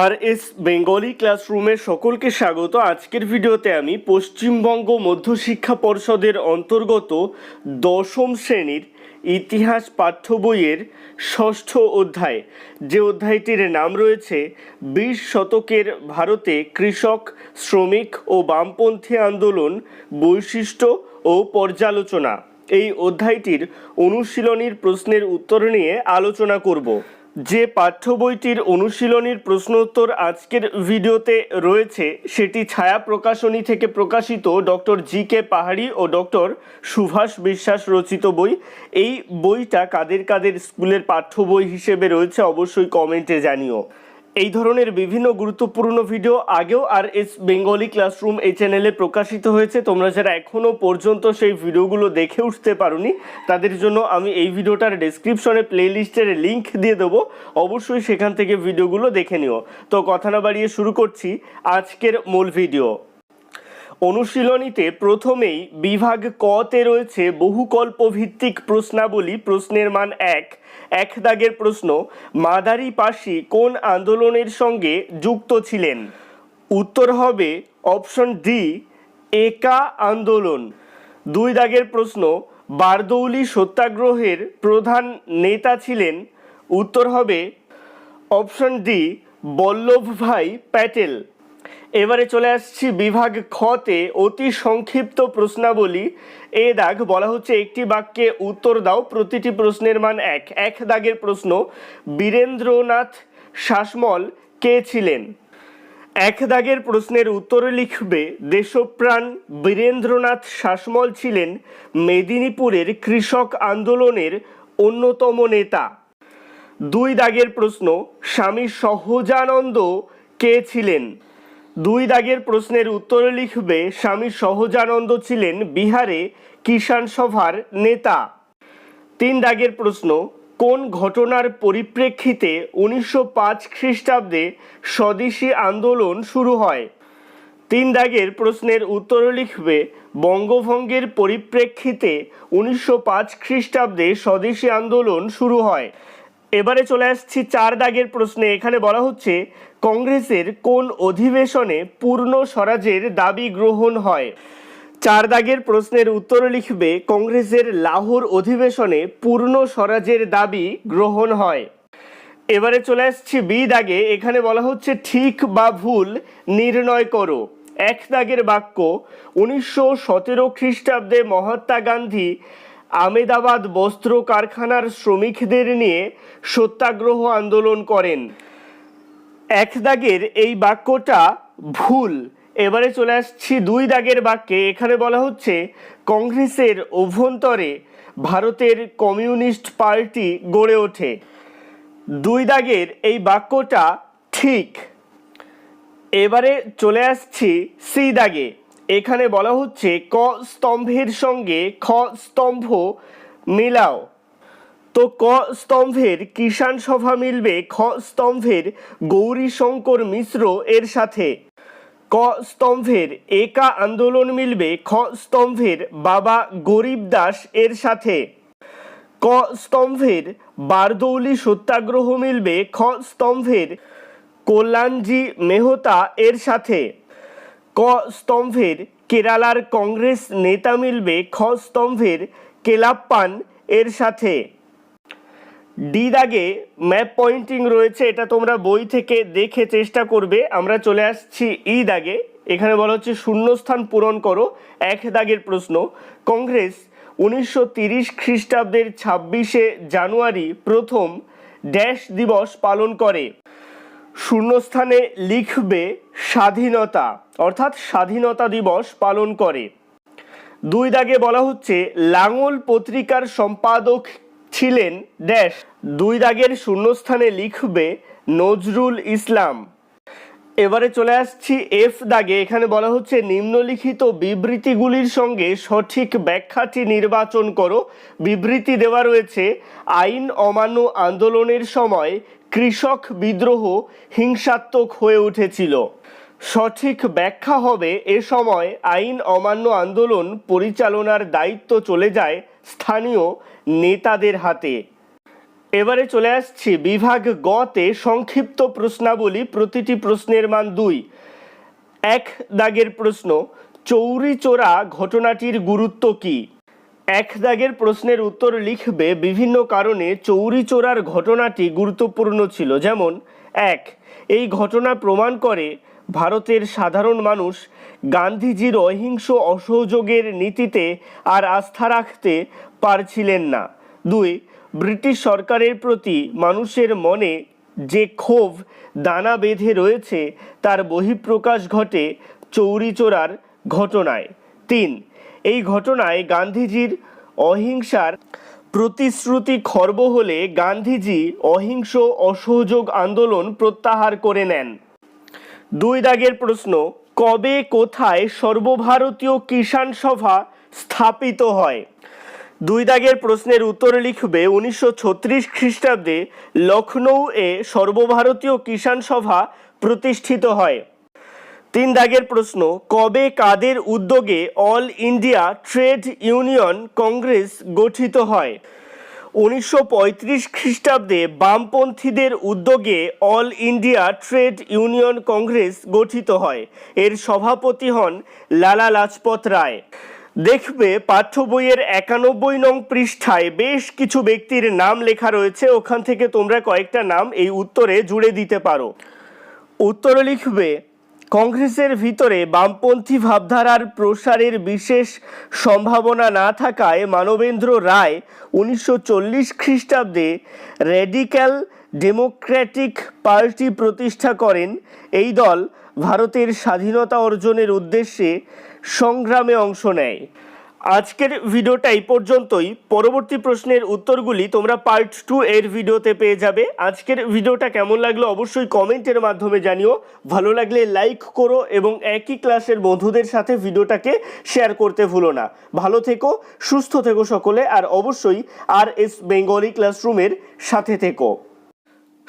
আর S Bengali ক্লাসরুমে সকলকে স্বাগত। আজকের ভিডিওতে আমি পশ্চিমবঙ্গ মধ্যশিক্ষা পর্ষদের অন্তর্গত দশম শ্রেণির ইতিহাস পাঠ্য বইয়ের ষষ্ঠ অধ্যায়, যে অধ্যায়টির নাম রয়েছে বিশ শতকের ভারতে কৃষক, শ্রমিক ও বামপন্থী আন্দোলন, বৈশিষ্ট্য ও পর্যালোচনা। এই অধ্যায়টির অনুশীলনীর প্রশ্নের উত্তর নিয়ে আলোচনা করব। যে পাঠ্য বইটির অনুশীলনীর প্রশ্নোত্তর আজকের ভিডিওতে রয়েছে, সেটি ছায়া প্রকাশনী থেকে প্রকাশিত ডক্টর জি কে পাহাড়ি ও ডক্টর সুভাষ বিশ্বাস রচিত বই। এই বইটা কাদের কাদের স্কুলের পাঠ্য বই হিসেবে রয়েছে অবশ্যই কমেন্টে জানিও। এই ধরনের বিভিন্ন গুরুত্বপূর্ণ ভিডিও আগেও আর এস বেঙ্গলি ক্লাসরুম এই চ্যানেলে প্রকাশিত হয়েছে। তোমরা যারা এখনও পর্যন্ত সেই ভিডিওগুলো দেখে উঠতে পারোনি, তাদের জন্য আমি এই ভিডিওটার ডেসক্রিপশনে প্লেলিস্টের লিঙ্ক দিয়ে দেবো। অবশ্যই সেখান থেকে ভিডিওগুলো দেখে নিও। তো কথা না বাড়িয়ে শুরু করছি আজকের মূল ভিডিও অনুশীলনীতে প্রথমেই বিভাগ কতে রয়েছে বহুকল্প ভিত্তিক প্রশ্নাবলী, প্রশ্নের মান এক এক দাগের প্রশ্ন, মাদারি পাশি কোন আন্দোলনের সঙ্গে যুক্ত ছিলেন? উত্তর হবে অপশন ডি, একা আন্দোলন। দুই দাগের প্রশ্ন, বারদৌলি সত্যাগ্রহের প্রধান নেতা ছিলেন। উত্তর হবে অপশন ডি বল্লভ ভাই প্যাটেল। এবারে চলে আসছি বিভাগ খতে অতি সংক্ষিপ্ত প্রশ্নাবলী। এ দাগ বলা হচ্ছে একটি বাক্যে উত্তর দাও, প্রতিটি প্রশ্নের মান এক। এক দাগের প্রশ্ন, বীরেন্দ্রনাথ শাসমল কে ছিলেন? এক দাগের প্রশ্নের উত্তর লিখবে, দেশপ্রাণ বীরেন্দ্রনাথ শাসমল ছিলেন মেদিনীপুরের কৃষক আন্দোলনের অন্যতম নেতা। দুই দাগের প্রশ্ন, স্বামী সহজানন্দ কে ছিলেন? দুই দাগের প্রশ্নের উত্তরে লিখবে স্বামী সহজানন্দ ছিলেন বিহারে কিষাণ সভার নেতা। তিন দাগের প্রশ্ন, কোন ঘটনার পরিপ্রেক্ষিতে উনিশশো পাঁচ খ্রিস্টাব্দে স্বদেশী আন্দোলন শুরু হয়? তিন দাগের প্রশ্নের উত্তর লিখবে, বঙ্গভঙ্গের পরিপ্রেক্ষিতে উনিশশো পাঁচ খ্রিস্টাব্দে স্বদেশী আন্দোলন শুরু হয়। এবারে চলে আসছি চার দাগের প্রশ্নে, এখানে বলা হচ্ছে কংগ্রেসের কোন অধিবেশনে পূর্ণ স্বরাজের দাবি গ্রহণ হয়। চার দাগের প্রশ্নের উত্তর লিখবে কংগ্রেসের লাহোর অধিবেশনে পূর্ণ স্বরাজের দাবি গ্রহণ হয়। এবারে চলে আসছি বি দাগে, এখানে বলা হচ্ছে ঠিক বা ভুল, নির্ণয় করো। এক দাগের বাক্য, উনিশশো সতেরো খ্রিস্টাব্দে মহাত্মা গান্ধী আমেদাবাদ বস্ত্র কারখানার শ্রমিকদের নিয়ে সত্যাগ্রহ আন্দোলন করেন। এক দাগের এই বাক্যটা ভুল। এবারে চলে আসছি দুই দাগের বাক্যে। এখানে বলা হচ্ছে, কংগ্রেসের অভ্যন্তরে ভারতের কমিউনিস্ট পার্টি গড়ে ওঠে। দুই দাগের এই বাক্যটা ঠিক। এবারে চলে আসছি সি দাগে। এখানে বলা হচ্ছে, ক স্তম্ভের সঙ্গে খ স্তম্ভ মিলাও। তো ক স্তম্ভের কিষাণ সভা মিলবে খ স্তম্ভের গৌরী শঙ্কর মিশ্র এর সাথে। ক স্তম্ভের একা আন্দোলন মিলবে খ স্তম্ভের বাবা গরিব দাস এর সাথে। ক স্তম্ভের বারদৌলি সত্যাগ্রহ মিলবে খ স্তম্ভের কল্যাণজি মেহতা এর সাথে। ক স্তম্ভের কেরালার কংগ্রেস নেতা মিলবে খ স্তম্ভের কেলাপ্পান এর সাথে। ডি দাগে ম্যাপ পয়েন্টিং রয়েছে, এটা তোমরা বই থেকে দেখে চেষ্টা করবে। আমরা চলে আসছি ই দাগে। এখানে বলা হচ্ছে শূন্যস্থান পূরণ করো, এক দাগের প্রশ্ন। কংগ্রেস উনিশশো তিরিশ খ্রিস্টাব্দের ছাব্বিশে জানুয়ারি প্রথম ড্যাশ দিবস পালন করে। শূন্যস্থানে লিখবে স্বাধীনতা, অর্থাৎ স্বাধীনতা দিবস পালন করে। দুই দাগে বলা হচ্ছে, লাঙল পত্রিকার সম্পাদক ছিলেন ড্যাশ। দুই দাগের শূন্যস্থানে লিখবে নজরুল ইসলাম। এবারে চলে আসছি এফ দাগে। এখানে বলা হচ্ছে, নিম্নলিখিত বিবৃতিগুলির সঙ্গে সঠিক ব্যাখ্যাটি নির্বাচন করো। বিবৃতি দেওয়া রয়েছে, আইন অমান্য আন্দোলনের সময় কৃষক বিদ্রোহ হিংসাত্মক হয়ে উঠেছিল। সঠিক ব্যাখ্যা হবে এ সময় আইন অমান্য আন্দোলন পরিচালনার দায়িত্ব চলে যায় স্থানীয় নেতাদের হাতে। এবারে চলে আসছি বিভাগ গতে সংক্ষিপ্ত প্রশ্নাবলী, প্রতিটি প্রশ্নের মান দুই। এক দাগের প্রশ্ন, চৌরি চোরা ঘটনাটির গুরুত্ব কি? এক দাগের প্রশ্নের উত্তর লিখবে বিভিন্ন কারণে চৌরি চোরার ঘটনাটি গুরুত্বপূর্ণ ছিল। যেমন, এক, এই ঘটনা প্রমাণ করে ভারতের সাধারণ মানুষ গান্ধীজির অহিংস অসহযোগের নীতিতে আর আস্থা রাখতে পারছিলেন না। দুই, ব্রিটিশ সরকারের প্রতি মানুষের মনে যে ক্ষোভ দানা বেঁধে রয়েছে তার বহিঃপ্রকাশ ঘটে চৌরিচোরার ঘটনায়। তিন, এই ঘটনায় গান্ধীজির অহিংসার প্রতিশ্রুতি খর্ব হলে গান্ধীজি অহিংস অসহযোগ আন্দোলন প্রত্যাহার করে নেন। দুই দাগের প্রশ্ন, কবে কোথায় সর্বভারতীয় কিষাণ সভা স্থাপিত হয়? দুই দাগের প্রশ্নের উত্তর লিখবে উনিশশো ছত্রিশ খ্রিস্টাব্দে লখনৌ এ সর্বভারতীয় কিষাণ সভা প্রতিষ্ঠিত হয়। তিন দাগের প্রশ্ন, কবে কাদের উদ্যোগে All India Trade Union Congress গঠিত হয়? উনিশশো পঁয়ত্রিশ খ্রিস্টাব্দে বামপন্থীদের উদ্যোগে All India Trade Union Congress গঠিত হয়। এর সভাপতি হন লালা লাজপত রায়। দেখবে, পাঠ্য বইয়ের একানব্বই নং পৃষ্ঠায় বেশ কিছু ব্যক্তির নাম লেখা রয়েছে। ওখান থেকে তোমরা কয়েকটা নাম এই উত্তরে জুড়ে দিতে পারো। উত্তরে লিখবে কংগ্রেসের ভিতরে বামপন্থী ভাবধারার প্রসারের বিশেষ সম্ভাবনা না থাকায় মানবেন্দ্র রায় উনিশশো চল্লিশ খ্রিস্টাব্দে রেডিক্যাল ডেমোক্র্যাটিক পার্টি প্রতিষ্ঠা করেন। এই দল ভারতের স্বাধীনতা অর্জনের উদ্দেশ্যে সংগ্রামে অংশ নেয়। আজকের ভিডিওটা এই পর্যন্তই। পরবর্তী প্রশ্নের উত্তরগুলি তোমরা পার্ট টু এর ভিডিওতে পেয়ে যাবে। আজকের ভিডিওটা কেমন লাগল অবশ্যই কমেন্টের মাধ্যমে জানিও। ভালো লাগলে লাইক করো এবং একই ক্লাসের বন্ধুদের সাথে ভিডিওটাকে শেয়ার করতে ভুলো না। ভালো থেকো, সুস্থ থেকো সকলে, আর অবশ্যই আর এস বেঙ্গলি ক্লাসরুমের সাথে থেকো।